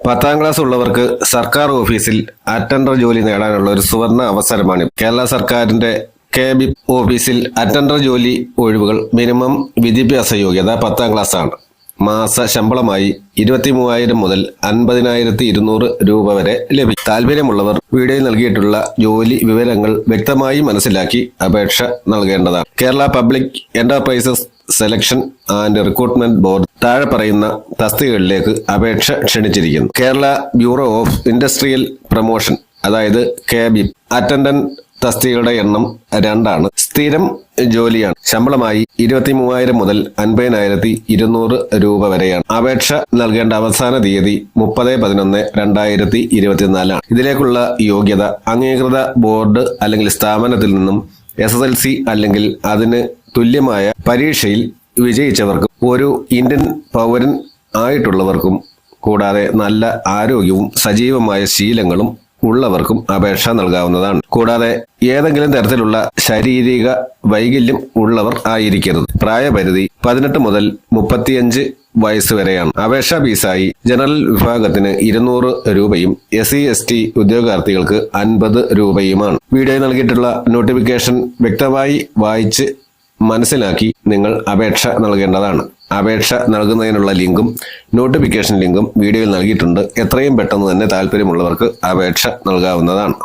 പത്താം ക്ലാസ് ഉള്ളവർക്ക് സർക്കാർ ഓഫീസിൽ അറ്റൻഡർ ജോലി നേടാനുള്ള ഒരു സുവർണ അവസരമാണ് കേരള സർക്കാരിന്റെ കെ ബി ഓഫീസിൽ അറ്റൻഡർ ജോലി ഒഴിവുകൾ മിനിമം വിദ്യാഭ്യാസ യോഗ്യത പത്താം ക്ലാസ് ആണ്. മാസ ശമ്പളമായി ഇരുപത്തി മൂവായിരം മുതൽ അൻപതിനായിരത്തി ഇരുന്നൂറ് രൂപ വരെ ലഭിക്കും താല്പര്യമുള്ളവർ വീഡിയോയിൽ നൽകിയിട്ടുള്ള ജോലി വിവരങ്ങൾ വ്യക്തമായി മനസ്സിലാക്കി അപേക്ഷ നൽകേണ്ടതാണ്. Kerala public enterprises selection and recruitment board താഴെ പറയുന്ന തസ്തികകളിലേക്ക് അപേക്ഷ ക്ഷണിച്ചിരിക്കുന്നു. Kerala bureau of industrial promotion അതായത് കെ ബി അറ്റൻഡന്റ് തസ്തികയുടെ എണ്ണം രണ്ടാണ്. സ്ഥിരം ജോലിയാണ്. ശമ്പളമായി ഇരുപത്തി മൂവായിരം മുതൽ അൻപതിനായിരത്തി ഇരുന്നൂറ് രൂപ വരെയാണ്. അപേക്ഷ നൽകേണ്ട അവസാന തീയതി മുപ്പത് പതിനൊന്ന് രണ്ടായിരത്തി ഇരുപത്തിനാലാണ്. ഇതിലേക്കുള്ള യോഗ്യത അംഗീകൃത ബോർഡ് അല്ലെങ്കിൽ സ്ഥാപനത്തിൽ നിന്നും എസ് എസ് എൽ സി അല്ലെങ്കിൽ അതിന് തുല്യമായ പരീക്ഷയിൽ വിജയിച്ചവർക്കും ഒരു ഇന്ത്യൻ പൗരൻ ആയിട്ടുള്ളവർക്കും കൂടാതെ നല്ല ആരോഗ്യവും സജീവമായ ശീലങ്ങളും ഉള്ളവർക്കും അപേക്ഷ നൽകാവുന്നതാണ്. കൂടാതെ ഏതെങ്കിലും തരത്തിലുള്ള ശാരീരിക വൈകല്യം ഉള്ളവർ ആയിരിക്കരുത്. പ്രായപരിധി പതിനെട്ട് മുതൽ മുപ്പത്തിയഞ്ച് വയസ്സ് വരെയാണ്. അപേക്ഷാ ഫീസായി ജനറൽ വിഭാഗത്തിന് ഇരുന്നൂറ് രൂപയും എസ് സി എസ് ടി ഉദ്യോഗാർത്ഥികൾക്ക് അൻപത് രൂപയുമാണ്. വീഡിയോ നൽകിയിട്ടുള്ള നോട്ടിഫിക്കേഷൻ വ്യക്തമായി വായിച്ച് മനസ്സിലാക്കി നിങ്ങൾ അപേക്ഷ നൽകേണ്ടതാണ്. അപേക്ഷ നൽകുന്നതിനുള്ള ലിങ്കും നോട്ടിഫിക്കേഷൻ ലിങ്കും വീഡിയോയിൽ നൽകിയിട്ടുണ്ട്. എത്രയും പെട്ടെന്ന് തന്നെ താല്പര്യമുള്ളവർക്ക് അപേക്ഷ നൽകാവുന്നതാണ്.